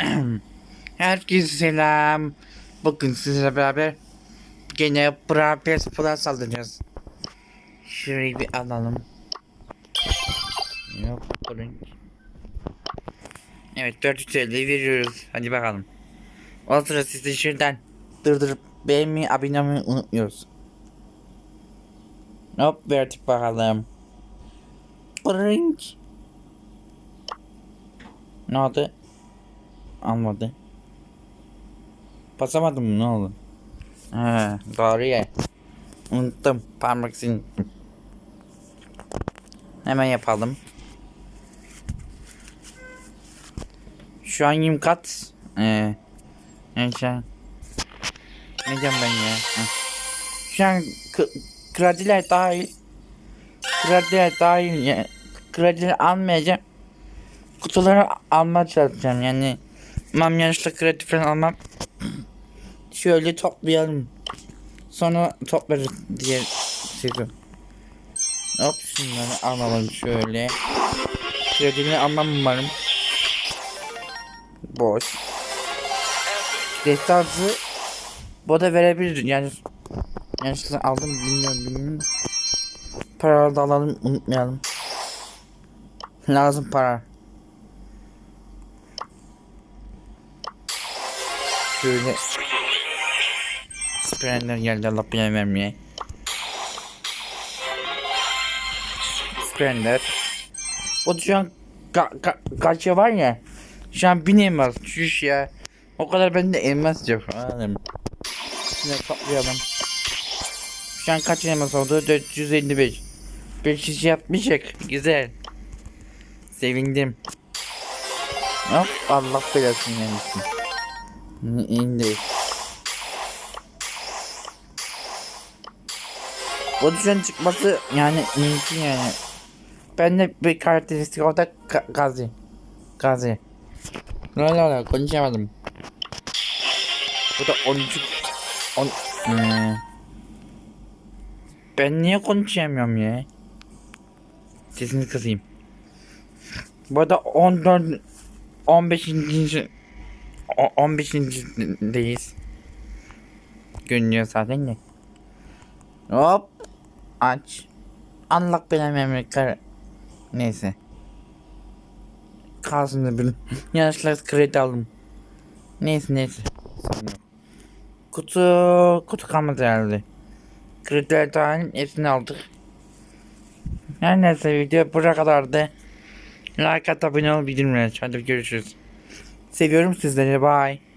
Herkese selam. Bugün sizlerle beraber gene Brapes Plus alacağız. Şurayı bir alalım. Yok. Evet 450 veriyoruz. Hadi bakalım. O sıra siz de şuradan dırdırıp beğenmeyi, abone olmayı unutmuyoruz. Hop verdik bakalım. Brink. Ne oldu? Almadı. Basamadım mı ne oldu? He doğru ya. Unuttum parmak izini. Hemen yapalım. Şu an 20 kat. Ee, neyse. Ne diyeceğim ben ya? Şu an krediler dahil. Krediler dahil. Ya, krediler almayacağım. Kutuları almaya çalışacağım yani. Mam yanlışlıkla kredi falan almam. Şöyle toplayalım. Sonra toplarız diye seçiyorum. Hop şunları alalım şöyle. Kredini almam umarım. Boş. Destansı bu da verebilir yani yanlışlıkla aldım bilmiyorum bilmiyorum. Paraları da alalım unutmayalım. Lazım para. Şöyle Sprender geldi Allah bilen vermeye. Sprender. Bu şu an ka ka kaçı var ya. Şu an bin elmas. Şuş ya. O kadar bende elmas yok. Anladım. Şimdi toplayalım. Şu an kaç elmas oldu? 455. 500 yapmayacak. Güzel. Sevindim. Hop Allah belasını vermesin. İndir. Bu düşen çıkması yani mümkün yani. Ben de bir karakteristik o da Ga- Gazi. Gazi. La la la konuşamadım. Bu da 13 on, hmm. Ben niye konuşamıyorum ya? Sesini kısayım. Bu da 14 15. O- 15.deyiz. Görünüyor zaten de. Hop. Aç. Allah belanı memlekler. Neyse. Kalsın da bilin. Yanlışlıkla kredi aldım. Neyse neyse. Kutu kutu kalmadı herhalde. Krediler dahil hepsini aldık. Her neyse video buraya kadardı. Like at abone ol bildirimleri. Hadi görüşürüz. Seviyorum sizleri. Bye.